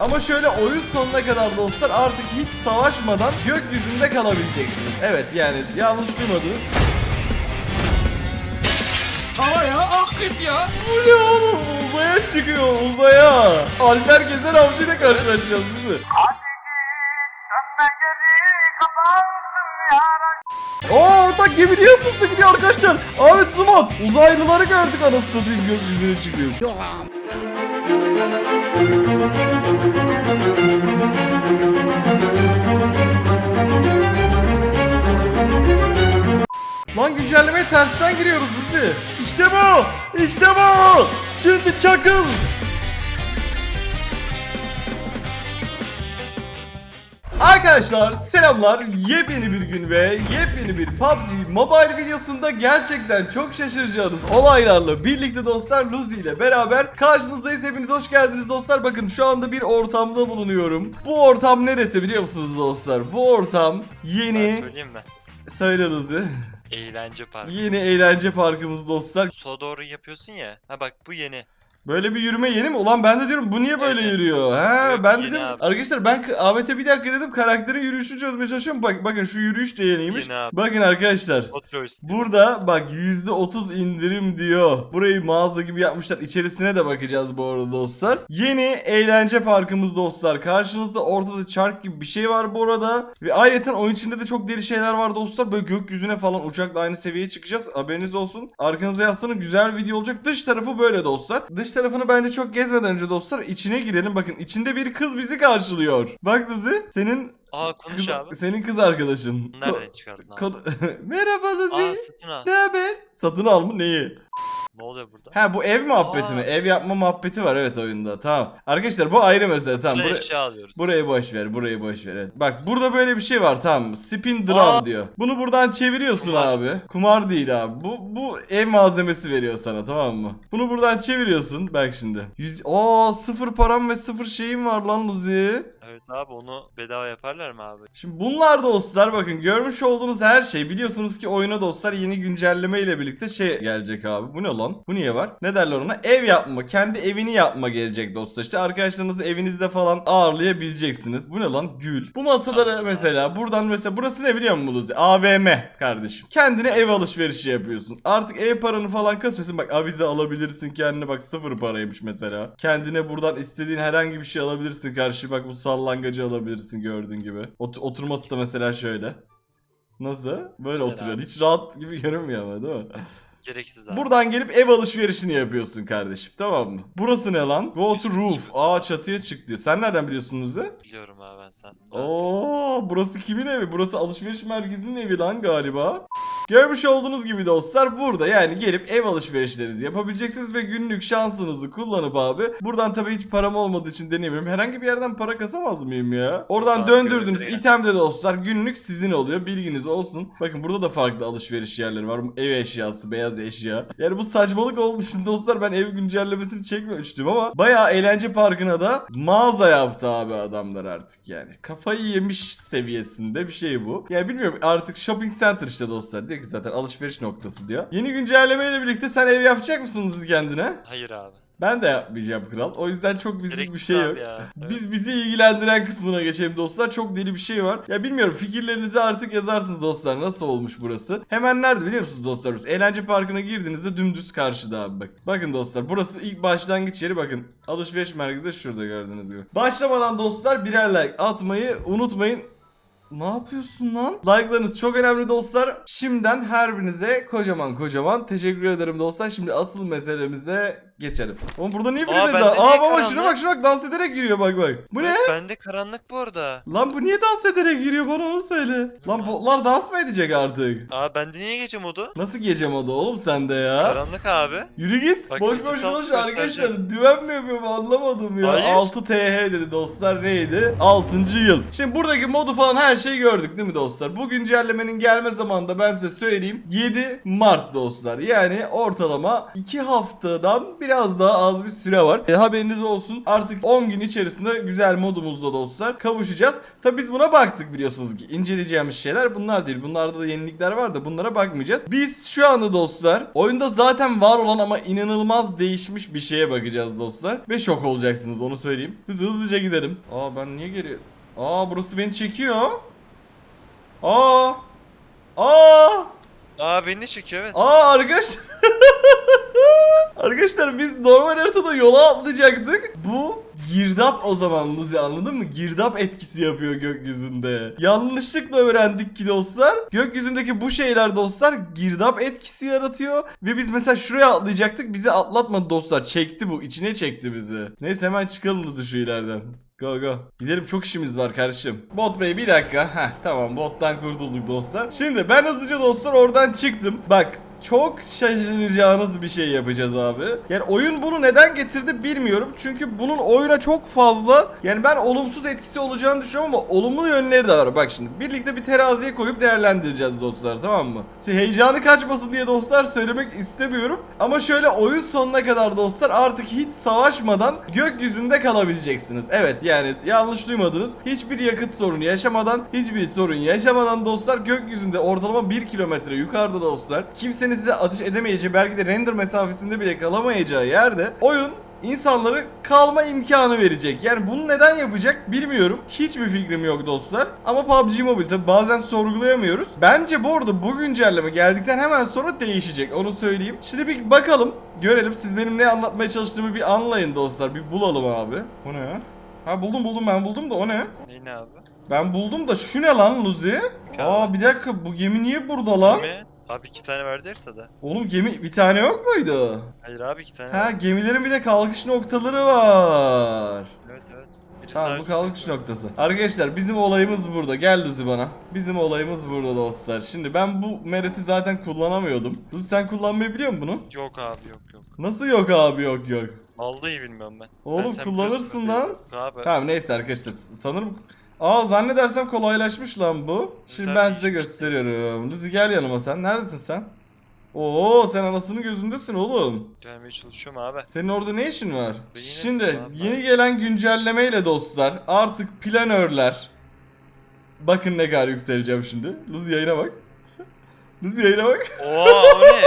Ama şöyle oyun sonuna kadar dostlar artık hiç savaşmadan gökyüzünde kalabileceksiniz. Evet yani yanlış duymadınız. Havaya ak git ya. Bu ne oğlum? Uzaya çıkıyor uzaya. Alper Gezer ile karşılaşacağız bizi. Oo ortak gemi niye fıstık gidiyor arkadaşlar? Ahmet Sumat uzaylıları gördük anasını satayım gökyüzüne çıkıyor. Lan güncellemeye tersten giriyoruz bizi. İşte bu. İşte bu. Şimdi çakıl. Arkadaşlar selamlar. Yepyeni bir gün ve yepyeni bir PUBG Mobile videosunda gerçekten çok şaşıracağınız olaylarla birlikte dostlar Luzi ile beraber karşınızdayız. Hepiniz hoş geldiniz dostlar. Bakın şu anda bir ortamda bulunuyorum. Bu ortam neresi biliyor musunuz dostlar? Bu ortam Ben yeni... söyleyeyim mi? Söyle Luzi. Eğlence parkı. Yeni eğlence parkımız dostlar. Sola doğru yapıyorsun ya. Ha bak bu yeni. Böyle bir yürüme yeni mi? Ulan ben de diyorum bu niye böyle yürüyor? Yok, ben dedim abi. arkadaşlar ben Ahmet'e bir dakika dedim karakterin yürüyüşünü çözmeye çalışıyorum. Bak bakın şu yürüyüş de yeniymiş. Yeni abi. Bakın arkadaşlar. Burada bak %30 indirim diyor. Burayı mağaza gibi yapmışlar. İçerisine de bakacağız bu arada dostlar. Yeni eğlence parkımız dostlar. Karşınızda ortada çark gibi bir şey var bu arada. Ve ayrıca oyun içinde de çok deli şeyler var dostlar. Böyle gökyüzüne falan uçakla aynı seviyeye çıkacağız. Haberiniz olsun. Arkanıza yaslanın güzel bir video olacak. Dış tarafı böyle dostlar. Dış tarafını bence çok gezmeden önce dostlar içine girelim. Bakın içinde bir kız bizi karşılıyor. Bak Luzi senin Aa konuş kız, abi. senin kız arkadaşın. Nereden çıkardın abi? Merhaba Luzi. Aa satın al. Ne haber? Satın al mı neyi? Ne oluyor burada? Ha bu ev muhabbeti mi? Aa. Ev yapma muhabbeti var evet oyunda. Tamam. Arkadaşlar bu ayrı mesele tamam. Burada Bura- eşya alıyoruz. burayı boş ver. Burayı boş ver. Evet. Bak burada böyle bir şey var tamam mı? Spin drum Aa. diyor. Bunu buradan çeviriyorsun Kumar. abi. Kumar değil abi. Bu bu ev malzemesi veriyor sana tamam mı? Bunu buradan çeviriyorsun. Bak şimdi. Yüz... Oo sıfır param ve sıfır şeyim var lan Luzi. Evet abi onu bedava yaparlar mı abi? Şimdi bunlar dostlar bakın görmüş olduğunuz her şey biliyorsunuz ki oyuna dostlar yeni güncelleme ile birlikte şey gelecek abi. Bu ne lan? Bu niye var? Ne derler ona? Ev yapma. Kendi evini yapma gelecek dostlar. İşte arkadaşlarınızı evinizde falan ağırlayabileceksiniz. Bu ne lan? Gül. Bu masalara mesela buradan mesela burası ne biliyor musun Luzi? AVM kardeşim. Kendine ev alışverişi yapıyorsun. Artık ev paranı falan kasıyorsun. Bak avize alabilirsin kendine bak sıfır paraymış mesela. Kendine buradan istediğin herhangi bir şey alabilirsin karşı. Bak bu sallangacı alabilirsin gördüğün gibi. Ot- oturması da mesela şöyle. Nasıl? Böyle Güzel oturuyor. abi. Hiç rahat gibi görünmüyor ama değil mi? Gereksiz abi. Buradan gelip ev alışverişini yapıyorsun kardeşim tamam mı? Burası ne lan? Go to roof. Aa çatıya çık diyor. Sen nereden biliyorsun Nuzi? Biliyorum abi ben sen. Oo, burası kimin evi? Burası alışveriş merkezinin evi lan galiba. Görmüş olduğunuz gibi dostlar burada yani gelip ev alışverişlerinizi yapabileceksiniz ve günlük şansınızı kullanıp abi buradan tabii hiç param olmadığı için deneyemiyorum. Herhangi bir yerden para kasamaz mıyım ya? Oradan Abi, döndürdüğünüz yani. itemde dostlar günlük sizin oluyor. Bilginiz olsun. Bakın burada da farklı alışveriş yerleri var. Ev eşyası, beyaz eşya. Yani bu saçmalık olduğu için dostlar ben ev güncellemesini çekmemiştim ama bayağı eğlence parkına da mağaza yaptı abi adamlar artık yani. Kafayı yemiş seviyesinde bir şey bu. Ya bilmiyorum artık shopping center işte dostlar. Diyor ki zaten alışveriş noktası diyor. Yeni güncellemeyle birlikte sen ev yapacak mısınız kendine? Hayır abi. Ben de yapmayacağım kral. O yüzden çok bizlik bir Gereksiz şey yok. ya. Biz Evet. bizi ilgilendiren kısmına geçelim dostlar. Çok deli bir şey var. Ya bilmiyorum fikirlerinizi artık yazarsınız dostlar. Nasıl olmuş burası? Hemen nerede biliyor musunuz dostlarımız? Eğlence parkına girdiğinizde dümdüz karşıda abi bak. Bakın dostlar burası ilk başlangıç yeri bakın. Alışveriş merkezi de şurada gördüğünüz gibi. Başlamadan dostlar birer like atmayı unutmayın. Ne yapıyorsun lan? Like'larınız çok önemli dostlar. Şimdiden her birinize kocaman kocaman teşekkür ederim dostlar. Şimdi asıl meselemize geçelim. Oğlum burada niye birileri bende niye Aa baba şuna karanlık? bak şuna bak dans ederek giriyor bak bak. Bu ne? Evet, bende karanlık bu arada. Lan bu niye dans ederek giriyor bana onu söyle. Lan botlar dans mı edecek artık? Aa bende niye gece modu? Nasıl gece modu oğlum sende ya? Karanlık abi. Yürü git. Bak, boş boş boş göstereceğim. arkadaşlar. Düven mi yapıyorum anlamadım ya. Hayır. 6 TH dedi dostlar neydi? 6. yıl. Şimdi buradaki modu falan her her şeyi gördük değil mi dostlar? Bu güncellemenin gelme zamanı da ben size söyleyeyim. 7 Mart dostlar. Yani ortalama 2 haftadan biraz daha az bir süre var. E, haberiniz olsun. Artık 10 gün içerisinde güzel modumuzla dostlar kavuşacağız. Tabi biz buna baktık biliyorsunuz ki. İnceleyeceğimiz şeyler bunlar değil. Bunlarda da yenilikler var da bunlara bakmayacağız. Biz şu anda dostlar oyunda zaten var olan ama inanılmaz değişmiş bir şeye bakacağız dostlar. Ve şok olacaksınız onu söyleyeyim. Biz hızlıca gidelim. Aa ben niye geri... Aa burası beni çekiyor. Aa. Aa. Aa beni de çekiyor evet. Aa arkadaşlar. arkadaşlar biz normal haritada yola atlayacaktık. Bu girdap o zaman Luzi anladın mı? Girdap etkisi yapıyor gökyüzünde. Yanlışlıkla öğrendik ki dostlar. Gökyüzündeki bu şeyler dostlar girdap etkisi yaratıyor. Ve biz mesela şuraya atlayacaktık. Bizi atlatmadı dostlar. Çekti bu. içine çekti bizi. Neyse hemen çıkalım Luzi şu ileriden. Go go. Gidelim çok işimiz var kardeşim. Bot bey bir dakika. Heh tamam bottan kurtulduk dostlar. Şimdi ben hızlıca dostlar oradan çıktım. Bak çok şaşıracağınız bir şey yapacağız abi. Yani oyun bunu neden getirdi bilmiyorum. Çünkü bunun oyuna çok fazla yani ben olumsuz etkisi olacağını düşünüyorum ama olumlu yönleri de var. Bak şimdi birlikte bir teraziye koyup değerlendireceğiz dostlar tamam mı? Şimdi heyecanı kaçmasın diye dostlar söylemek istemiyorum. Ama şöyle oyun sonuna kadar dostlar artık hiç savaşmadan gökyüzünde kalabileceksiniz. Evet yani yanlış duymadınız. Hiçbir yakıt sorunu yaşamadan, hiçbir sorun yaşamadan dostlar gökyüzünde ortalama 1 kilometre yukarıda dostlar. Kimsenin size atış edemeyeceği belki de render mesafesinde bile kalamayacağı yerde oyun insanları kalma imkanı verecek. Yani bunu neden yapacak bilmiyorum. Hiçbir fikrim yok dostlar. Ama PUBG Mobile tabi bazen sorgulayamıyoruz. Bence bu arada bu güncelleme geldikten hemen sonra değişecek. Onu söyleyeyim. Şimdi bir bakalım. Görelim. Siz benim ne anlatmaya çalıştığımı bir anlayın dostlar. Bir bulalım abi. Bu ne ya? Ha buldum buldum ben buldum da o ne? Neyi ne abi? Ben buldum da şu ne lan Luzi? Aa bir dakika bu gemi niye burada lan? Gemi. Abi iki tane verdi haritada. Oğlum gemi bir tane yok muydu? Hayır abi iki tane Ha var. gemilerin bir de kalkış noktaları var. Evet evet. Biri Tamam bu kalkış noktası. Arkadaşlar bizim olayımız burada. Gel Luzi bana. Bizim olayımız burada dostlar. Şimdi ben bu mereti zaten kullanamıyordum. Luzi sen kullanmayı biliyor musun bunu? Yok abi yok yok. Nasıl yok abi yok yok. Vallahi bilmiyorum ben. Oğlum, Ben kullanırsın lan. Abi. Tamam neyse arkadaşlar sanırım Aa zannedersem kolaylaşmış lan bu. Şimdi Tabii ben size işte. gösteriyorum. Luzi gel yanıma sen. Neredesin sen? Oo sen anasının gözündesin oğlum. Gelmeye çalışıyorum abi. Senin orada ne işin var? Ben yine Şimdi kullanmam. yeni gelen güncellemeyle dostlar artık planörler Bakın ne kadar yükseleceğim şimdi. Luz yayına bak. Luz yayına bak. Oha o ne?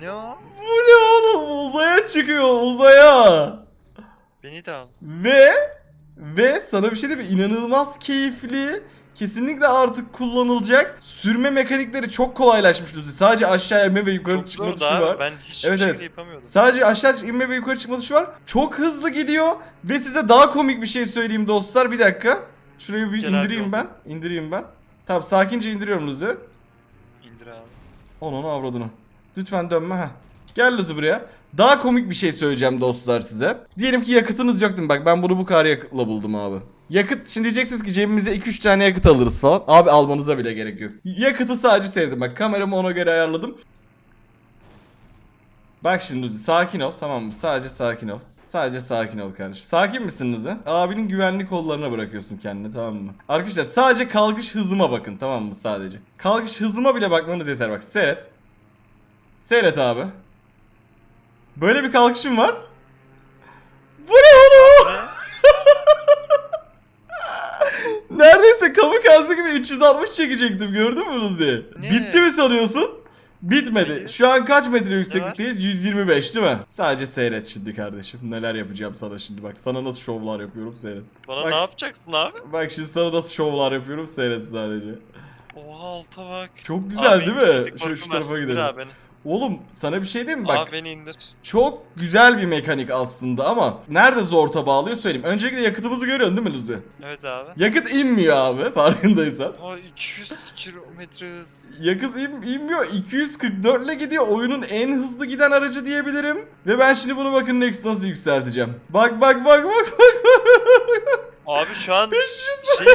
ne o? Bu ne oğlum? Uzaya çıkıyor uzaya. De al. Ve ve sana bir şey diyeyim mi? İnanılmaz keyifli. Kesinlikle artık kullanılacak. Sürme mekanikleri çok kolaylaşmış Luzi. Sadece aşağı inme ve yukarı Çok çıkma tuşu da var. abi. Ben hiçbir Evet, şekilde evet. yapamıyordum. Sadece aşağı inme ve yukarı çıkma tuşu var. Çok hızlı gidiyor. Ve size daha komik bir şey söyleyeyim dostlar. Bir dakika. Şurayı bir Gel abi, indireyim ben. İndireyim ben. Tamam sakince indiriyorum Luzi. İndir abi. Onun avradını. Lütfen dönme ha. Gel Luzi buraya. Daha komik bir şey söyleyeceğim dostlar size. Diyelim ki yakıtınız yok değil mi? Bak ben bunu bu kadar yakıtla buldum abi. Yakıt şimdi diyeceksiniz ki cebimize 2-3 tane yakıt alırız falan. Abi almanıza bile gerek yok. Yakıtı sadece sevdim. Bak kameramı ona göre ayarladım. Bak şimdi Luzi sakin ol tamam mı? Sadece sakin ol. Sadece sakin ol kardeşim. Sakin misin Luzi? Abinin güvenlik kollarına bırakıyorsun kendini tamam mı? Arkadaşlar sadece kalkış hızıma bakın tamam mı sadece? Kalkış hızıma bile bakmanız yeter bak. Seyret. Seyret abi. Böyle bir kalkışım var. Bu ne oğlum? Ne? Neredeyse kamikaze gibi 360 çekecektim gördün mü Luzi? Ne? Bitti mi sanıyorsun? Bitmedi. Şu an kaç metre yükseklikteyiz? 125 değil mi? Sadece seyret şimdi kardeşim. Neler yapacağım sana şimdi bak. Sana nasıl şovlar yapıyorum seyret. Bana Bak. ne yapacaksın abi? Bak şimdi sana nasıl şovlar yapıyorum seyret sadece. Oha alta bak. Çok güzel Abi, değil mi? Şu, şu tarafa gidelim. Abi. Oğlum sana bir şey diyeyim mi? Bak Abi beni indir. çok güzel bir mekanik aslında ama nerede zorta bağlıyor söyleyeyim. Öncelikle yakıtımızı görüyorsun değil mi Luzi? Evet abi. Yakıt inmiyor abi farkındaysan. Aa 200 kilometre hız. Yakıt in, inmiyor. 244 ile gidiyor. Oyunun en hızlı giden aracı diyebilirim. Ve ben şimdi bunu bakın next nasıl yükselteceğim. Bak bak bak bak bak. Abi şu an 500 şey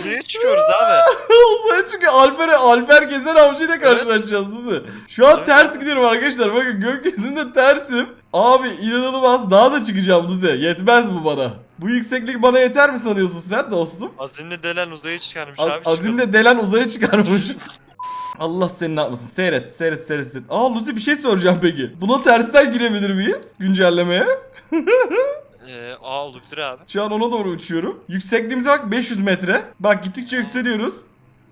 uzaya çıkıyoruz abi. Uzaya çıkıyor. Alper, Alper Gezer ile karşılaşacağız mi? Şu an Evet. ters gidiyorum arkadaşlar. Bakın gökyüzünde tersim. Abi inanılmaz. Daha da çıkacağım Luzi. Yetmez bu bana. Bu yükseklik bana yeter mi sanıyorsun sen dostum? Azimli delen uzaya çıkarmış Az- abi. çıkalım. azimle delen uzaya çıkarmış. Allah seni ne yapmasın. Seyret, seyret, seyret, seyret. Aa Lucy bir şey soracağım peki. Buna tersten girebilir miyiz? Güncellemeye. Ee, aa olabilir abi. Şu an ona doğru uçuyorum. Yüksekliğimize bak 500 metre. Bak gittikçe yükseliyoruz.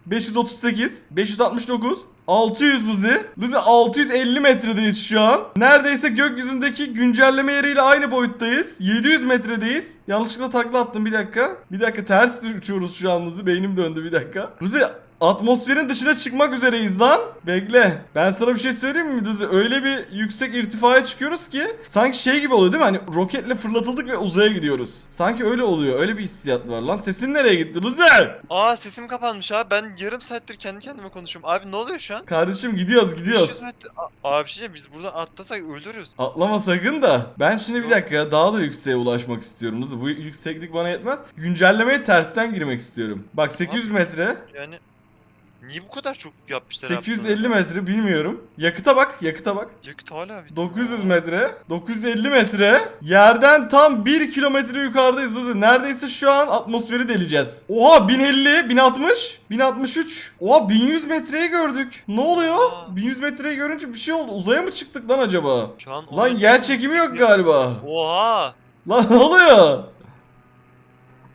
538, 569, 600 Luzi. Luzi 650 metredeyiz şu an. Neredeyse gökyüzündeki güncelleme yeriyle aynı boyuttayız. 700 metredeyiz. Yanlışlıkla takla attım bir dakika. Bir dakika ters uçuyoruz şu an Luzi. Beynim döndü bir dakika. Luzi atmosferin dışına çıkmak üzereyiz lan. Bekle. Ben sana bir şey söyleyeyim mi Luzi? Öyle bir yüksek irtifaya çıkıyoruz ki sanki şey gibi oluyor değil mi? Hani roketle fırlatıldık ve uzaya gidiyoruz. Sanki öyle oluyor. Öyle bir hissiyat var lan. Sesin nereye gitti Luzi? Aa sesim kapanmış abi. Ben yarım saattir kendi kendime konuşuyorum. Abi ne oluyor şu an? Kardeşim gidiyoruz 500 gidiyoruz. Aa, abi bir şey biz buradan atlasak ölürüz. Atlama sakın da. Ben şimdi bir dakika daha da yükseğe ulaşmak istiyorum. Luzi. Bu yükseklik bana yetmez. Güncellemeye tersten girmek istiyorum. Bak 800 metre. Yani niye bu kadar çok yapmışlar 850 metre bilmiyorum. Yakıta bak yakıta bak. Yakıt hala bir 900 metre, 950 metre. Yerden tam 1 kilometre yukarıdayız. Luzi. Neredeyse şu an atmosferi deleceğiz. Oha 1050, 1060, 1063. Oha 1100 metreyi gördük. Ne oluyor? Aa. 1100 metreyi görünce bir şey oldu. Uzaya mı çıktık lan acaba? Şu an Lan yer çekimi yok galiba. Oha! Lan ne oluyor?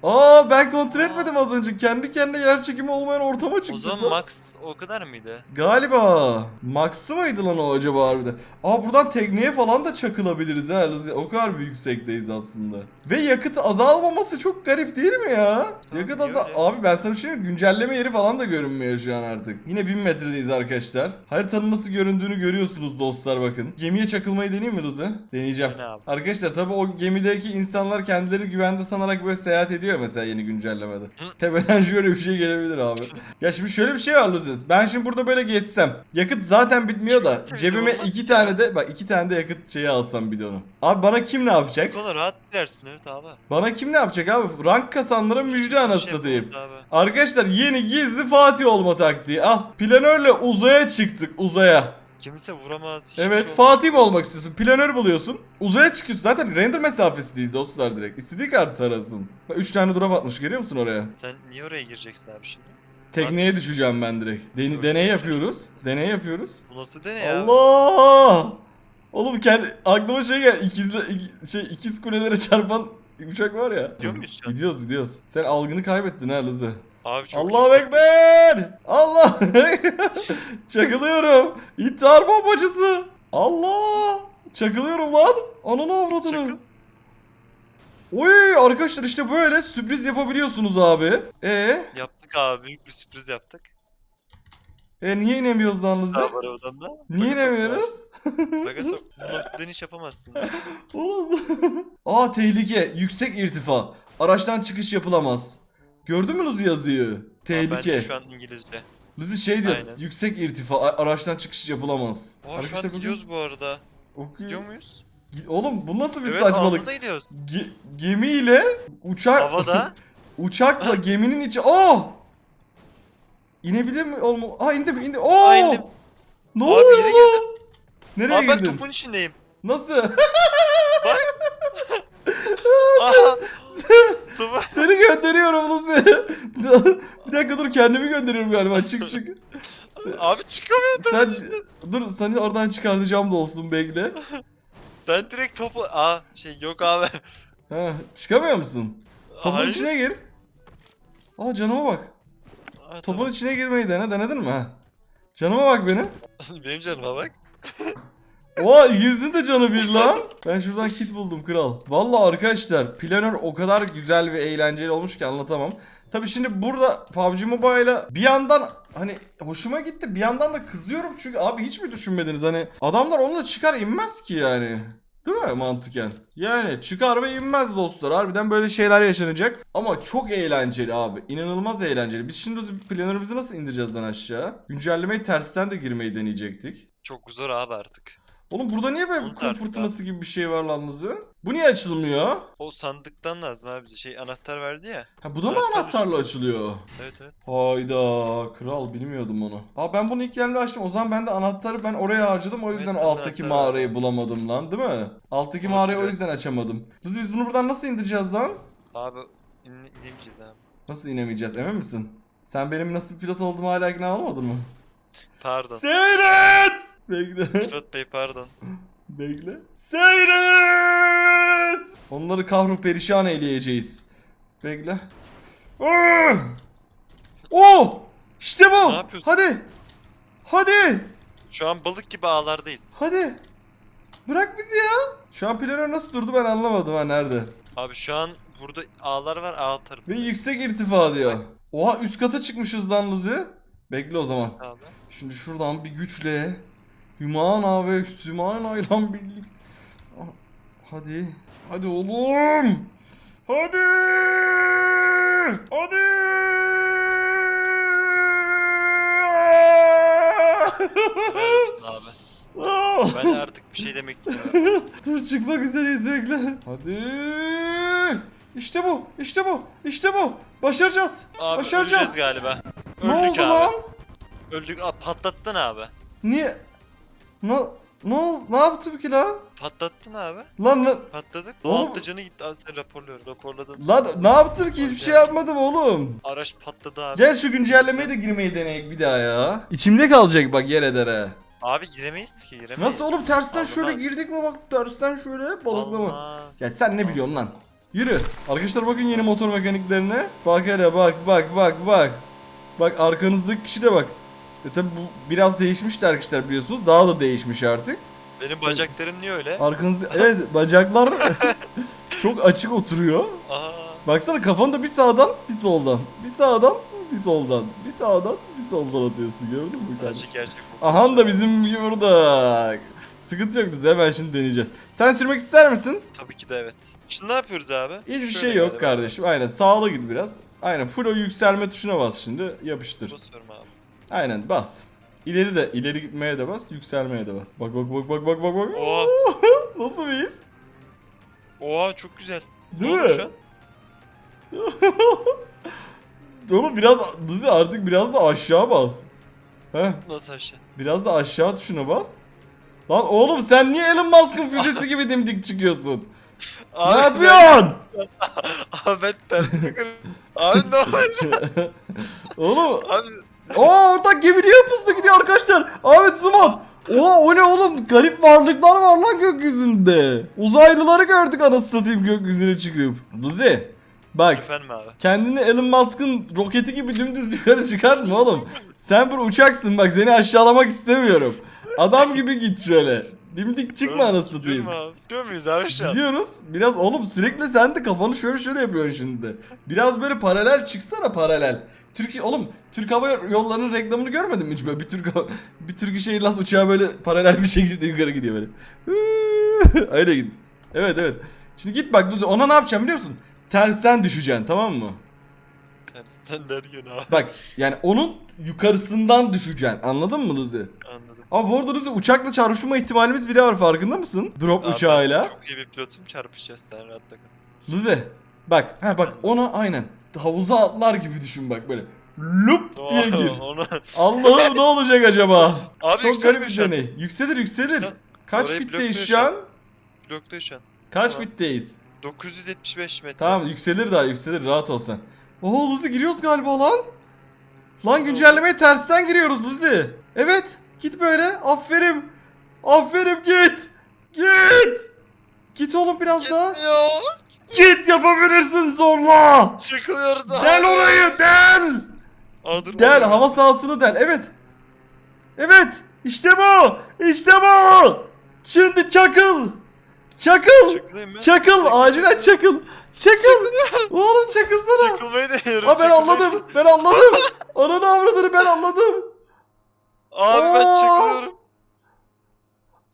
Aa ben kontrol etmedim az önce. Kendi kendine yer çekimi olmayan ortama çıktık. O zaman max o kadar mıydı? Galiba. Max'ı mıydı lan o acaba harbiden? Aa buradan tekneye falan da çakılabiliriz ha. O kadar bir yüksekteyiz aslında. Ve yakıt azalmaması çok garip değil mi ya? Tabii, yakıt azal... Abi ben sana bir şey? Güncelleme yeri falan da görünmüyor şu an artık. Yine 1000 metredeyiz arkadaşlar. Haritanın nasıl göründüğünü görüyorsunuz dostlar bakın. Gemiye çakılmayı deneyeyim mi Luzi? Deneyeceğim. Arkadaşlar tabi o gemideki insanlar kendileri güvende sanarak böyle seyahat ediyor mesela yeni güncellemede. Tepeden şöyle bir şey gelebilir abi. ya şimdi şöyle bir şey var Luzius. Ben şimdi burada böyle geçsem. Yakıt zaten bitmiyor da Kimse cebime iki ya. tane de bak iki tane de yakıt şeyi alsam bidonu. Abi bana kim ne yapacak? Konuda rahat gidersin evet abi. Bana kim ne yapacak abi? Rank kasanlara müjde anası şey abi. Arkadaşlar yeni gizli Fatih olma taktiği. Al planörle uzaya çıktık uzaya. Kimse vuramaz. hiçbir Evet şey olmaz. Fatih mi olmak istiyorsun? Planör buluyorsun. Uzaya çıkıyorsun. Zaten render mesafesi değil dostlar direkt. İstediği kadar tarasın. Bak 3 tane drop atmış görüyor musun oraya? Sen niye oraya gireceksin abi şimdi? Tekneye düşeceğim ben direkt. Deni- Yok, deney yok, yapıyoruz. Deney yapıyoruz. Bu nasıl dene ya? Allah! Oğlum kendi aklıma şey gel ikizle iki- şey ikiz kulelere çarpan uçak var ya. Gidiyor muyuz şu an? Gidiyoruz gidiyoruz. Sen algını kaybettin ha Lızı. Abi çok Allahu yüksek. ekber! Allah! Çakılıyorum. İntihar bombacısı. Allah! Çakılıyorum lan. Ananı avradını. Çakıl. Oy arkadaşlar işte böyle sürpriz yapabiliyorsunuz abi. E Yaptık abi büyük bir sürpriz yaptık. e niye inemiyoruz lan? Daha var oradan da. Niye Baga inemiyoruz? abi. Baga sok. Bu noktadan hiç yapamazsın. Oğlum. Aa tehlike. Yüksek irtifa. Araçtan çıkış yapılamaz. Gördün mü Luzi yazıyı? Tehlike. bence şu an İngilizce. Luzi şey diyor. Aynen. Yüksek irtifa. a- Araçtan çıkış yapılamaz. Oha şu an gidiyoruz bu arada. Okuyor. Gidiyor muyuz? Oğlum bu nasıl bir Evet saçmalık? altıda gidiyoruz. Ge- gemiyle uçak Havada. uçakla geminin içi. Oh! İnebilir mi oğlum? Aa indim indim. Oo! Aa, indim. Ne Abi oluyor? yere girdim. Nereye Abi ben girdin? topun içindeyim. Nasıl? Aha. Topu. Seni gönderiyorum Lucy. bir dakika dur kendimi gönderiyorum galiba. Çık çık. Abi çıkamıyorum Sen içinde. dur seni oradan çıkartacağım dostum bekle. Ben direkt topu... Aa şey yok abi. Ha, çıkamıyor musun? Topun Hayır. içine gir. Aa canıma bak. Aa, Topun tamam. içine girmeyi dene denedin mi? Canıma bak benim. Benim canıma bak. Oha yüzün de canı bir lan. Ben şuradan kit buldum kral. Vallahi arkadaşlar planör o kadar güzel ve eğlenceli olmuş ki anlatamam. Tabi şimdi burada PUBG Mobile'a bir yandan hani hoşuma gitti bir yandan da kızıyorum çünkü abi hiç mi düşünmediniz hani adamlar onunla çıkar inmez ki yani. Değil mi mantıken? Yani çıkar ve inmez dostlar. Harbiden böyle şeyler yaşanacak. Ama çok eğlenceli abi. İnanılmaz eğlenceli. Biz şimdi planörümüzü nasıl indireceğiz lan aşağı? Güncellemeyi tersten de girmeyi deneyecektik. Çok zor abi artık. Oğlum burada niye böyle Onu kum fırtınası gibi bir şey var lan Luzi? Bu niye açılmıyor? O sandıktan lazım abi bize şey anahtar verdi ya. Ha bu da mı Anahtar anahtarla açılıyor? Evet evet. Hayda kral bilmiyordum onu. Aa ben bunu ilk geldiğimde açtım. O zaman ben de anahtarı ben oraya harcadım. O yüzden Evet, alttaki anahtar mağarayı bulamadım lan değil mi? Alttaki Olabilir, mağarayı o evet. yüzden açamadım. Luzi biz bunu buradan nasıl indireceğiz lan? Abi in, inemeyeceğiz abi. Nasıl inemeyeceğiz emin misin? Sen benim nasıl pilot olduğumu hala ikna olmadın mı? Pardon. Seyret! Bekle. Pilot bey pardon. Bekle. Seyret! Onları kahru perişan eyleyeceğiz. Bekle. Ah! Oh! İşte bu. Ne yapıyorsun? Hadi. Hadi. Şu an balık gibi ağlardayız. Hadi. Bırak bizi ya. Şu an planör nasıl durdu ben anlamadım ha nerede. Abi şu an burada ağlar var ağ atarım. Ve yüksek irtifa diyor. Oha üst kata çıkmışız lan Luzi. Bekle o zaman. Abi. Şimdi şuradan bir güçle Hümana ve Sümana ile birlikte Ah, Hadi Hadi oğlum Hadi Hadi abi. Ben artık bir şey demek istemiyorum. Dur çıkmak üzereyiz bekle Hadi İşte bu işte bu işte bu Başaracağız Abi Başaracağız. öleceğiz galiba. Ne Öldük oldu abi. lan Öldük. Aa, patlattın abi. Niye Ne ne ne yaptım ki lan? Patlattın abi. Lan lan Patladık. Oğlum- Altta canı gitti abi seni raporluyorum. Raporladım. Lan seni. ne yaptım ki hiçbir şey yapmadım oğlum. Araç patladı abi. Gel şu güncellemeye de girmeyi deneyek bir daha ya. İçimde kalacak bak yer edere. Abi giremeyiz ki giremeyiz. Nasıl oğlum tersten şöyle Olmaz. girdik mi bak tersten şöyle balıklama. Olmaz. Ya sen ne biliyorsun lan? Yürü. Arkadaşlar bakın yeni motor mekaniklerine. Bak hele bak bak bak bak. Bak arkanızdaki kişi de bak. E tabi bu biraz değişmişti arkadaşlar biliyorsunuz. Daha da değişmiş artık. Benim bacaklarım niye öyle? Arkanızda evet bacaklar çok açık oturuyor. Aha. Baksana kafanı da bir sağdan bir soldan. Bir sağdan bir soldan. Bir sağdan bir soldan atıyorsun gördün mü? Sadece gerçek. Ahan da bizim burada. Sıkıntı yok biz hemen şimdi deneyeceğiz. Sen sürmek ister misin? Tabii ki de evet. Şimdi ne yapıyoruz abi? Hiçbir Şöyle şey yok kardeşim. Aynen sağla git biraz. Aynen full o yükselme tuşuna bas şimdi. Yapıştır. Basıyorum abi. Aynen bas. İleri de ileri gitmeye de bas, yükselmeye de bas. Bak bak bak bak bak bak bak. Oha. Nasıl miyiz? Oha çok güzel. Değil ne mi? oldu şu an? Oğlum biraz Dizi artık biraz da aşağı bas. Heh, Nasıl aşağı? biraz da aşağı tuşuna bas. Lan oğlum sen niye Elon Musk'ın füzesi gibi dimdik çıkıyorsun? ne Abi, yapıyorsun? Abi ben tersine kır. Abi ne oluyor? oğlum Abi Aa orada gemi niye hızlı gidiyor arkadaşlar? Ahmet Zuman. Oha o ne oğlum? Garip varlıklar var lan gökyüzünde. Uzaylıları gördük anasını satayım gökyüzüne çıkıp. Luzi bak efendim abi. kendini Elon Musk'ın roketi gibi dümdüz yukarı çıkartma oğlum. Sen bir uçaksın bak seni aşağılamak istemiyorum. Adam gibi git şöyle. Dimdik çıkma anasını satayım. Gidiyor muyuz abi şu an? Gidiyoruz. Biraz oğlum sürekli sen de kafanı şöyle şöyle yapıyorsun şimdi. Biraz böyle paralel çıksana paralel. Türkiye oğlum Türk Hava Yolları'nın reklamını görmedin mi hiç böyle bir Türk bir Türk şehir las uçağı böyle paralel bir şekilde yukarı gidiyor böyle. Öyle git. Evet evet. Şimdi git bak Luzi ona ne yapacağım biliyor musun? Tersten düşeceksin tamam mı? Tersten derken abi. Bak yani onun yukarısından düşeceksin anladın mı Luzi? Anladım. Ama bu arada Luzi uçakla çarpışma ihtimalimiz bile var farkında mısın? Drop Abi, uçağıyla. Çok iyi bir pilotum çarpışacağız sen rahatla kal. Luze bak ha bak ona aynen havuza atlar gibi düşün bak böyle lup diye gir. Onu... Allah'ım ne olacak acaba? Abi Çok garip bir deney. Yükselir yükselir. Kaç orayı fitteyiz şu an? Blokta şu an. Kaç Tamam. fitteyiz? 975 metre. Tamam yükselir daha yükselir rahat ol sen. Oo Luzi giriyoruz galiba lan. Lan güncellemeye tersten giriyoruz Luzi. Evet git böyle aferin. Aferin git. Git. Git oğlum biraz daha. Git yapabilirsin zorla. Çıkıyoruz abi. Del orayı del. Aa, dur, Del oğlum. hava sahasını del. Evet. Evet. İşte bu. İşte bu. Şimdi çakıl. Çakıl. Çıkılayım? Çakıl. Acilen çakıl. Çakıl. Oğlum çakılsana. Çıkılmayı deniyorum. Aa ben çıkılmayı- anladım. Ben anladım. Ananı avradını ben anladım. Abi ben Aa. çıkıyorum.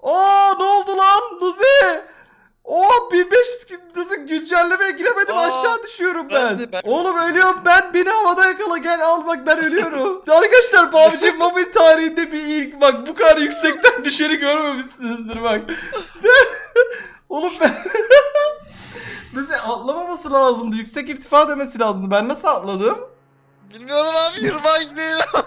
Aa ne oldu lan Luzi? Oo 1500 ki- Luzi güncellemeye giremedim Aa, aşağı düşüyorum ben. ben de, ben- Oğlum ölüyorum ben beni havada yakala gel al bak ben ölüyorum. Arkadaşlar PUBG Mobile tarihinde bir ilk bak bu kadar yüksekten düşeni görmemişsinizdir bak. Oğlum ben... Luzi atlamaması lazımdı yüksek irtifa demesi lazımdı ben nasıl atladım? Bilmiyorum abi yırmağa gidiyorum.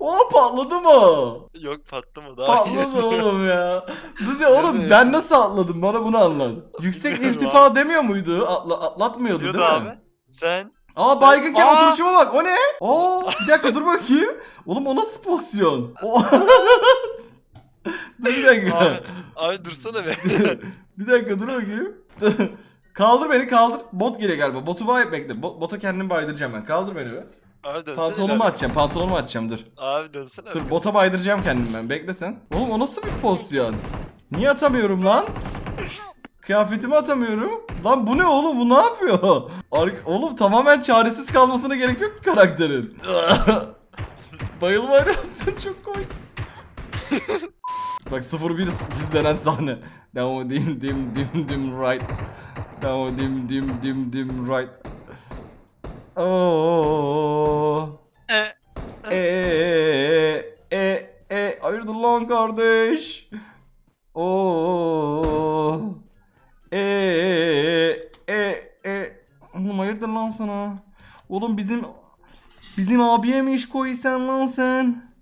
O patladı mı? Yok patlamadı. Patladı oğlum ya. Luzi oğlum Nerede ben nasıl atladım bana bunu anlat. Yüksek Bilmiyorum irtifa demiyor muydu? Atla, atlatmıyordu Diyordu değil abi. mi? Sen Aa baygınken Aa! oturuşuma bak o ne? Aa bir dakika dur bakayım. Oğlum o nasıl pozisyon? O... dur bir dakika. abi, abi dursana be. bir dakika dur bakayım. kaldır beni kaldır. Bot geliyor galiba. Botu bay bekle. Bo- bota kendimi baydıracağım ben. Kaldır beni be. Abi dönsene. Pantolonumu abi. açacağım. Pantolonumu açacağım dur. Abi dönsene. Dur bota baydıracağım kendimi ben. Bekle sen. Oğlum o nasıl bir pozisyon? Niye atamıyorum lan? Kıyafetimi atamıyorum. Lan bu ne oğlum bu ne yapıyor? Ar- oğlum tamamen çaresiz kalmasına gerek yok ki karakterin. Bayılma arıyorsun çok komik. Bak 01 gizlenen sahne. Devam dim dim dim dim right. Devam dim dim dim dim right. Oh. E, E e e hayırdır lan kardeş? Oo. E e e Oğlum hayırdır lan sana? Oğlum bizim bizim abiye mi iş koysan lan sen?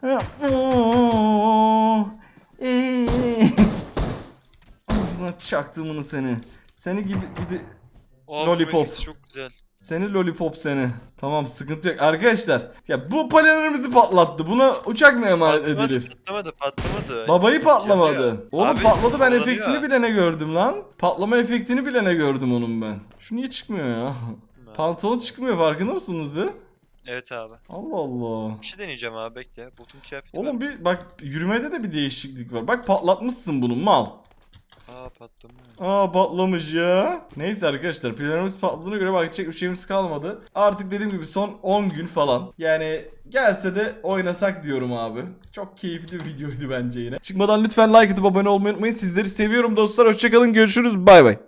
Ha, oo. E. Allah çaktım bunu seni. Seni gibi gidi Abi Lollipop. Çok güzel. Seni lollipop seni. Tamam sıkıntı yok. Arkadaşlar ya bu panelerimizi patlattı. Buna uçak mı emanet Patlamadı, edilir? patlamadı, patlamadı. Babayı patlamadı. Yanıyor. Oğlum Abi, patladı ben sallanıyor. efektini bile ne gördüm lan. Patlama efektini bile ne gördüm onun ben. Şu niye çıkmıyor ya? Pantolon çıkmıyor farkında mısınız ya? Evet abi. Allah Allah. Bir şey deneyeceğim abi bekle. Botun kıyafeti Oğlum var. bir bak yürümede de bir değişiklik var. Bak patlatmışsın bunu mal. Aa patlamıyor. Aa patlamış ya. Neyse arkadaşlar planımız patladığına göre bakacak bir şeyimiz kalmadı. Artık dediğim gibi son 10 gün falan. Yani gelse de oynasak diyorum abi. Çok keyifli bir videoydu bence yine. Çıkmadan lütfen like atıp abone olmayı unutmayın. Sizleri seviyorum dostlar. Hoşçakalın. Görüşürüz. Bay bay.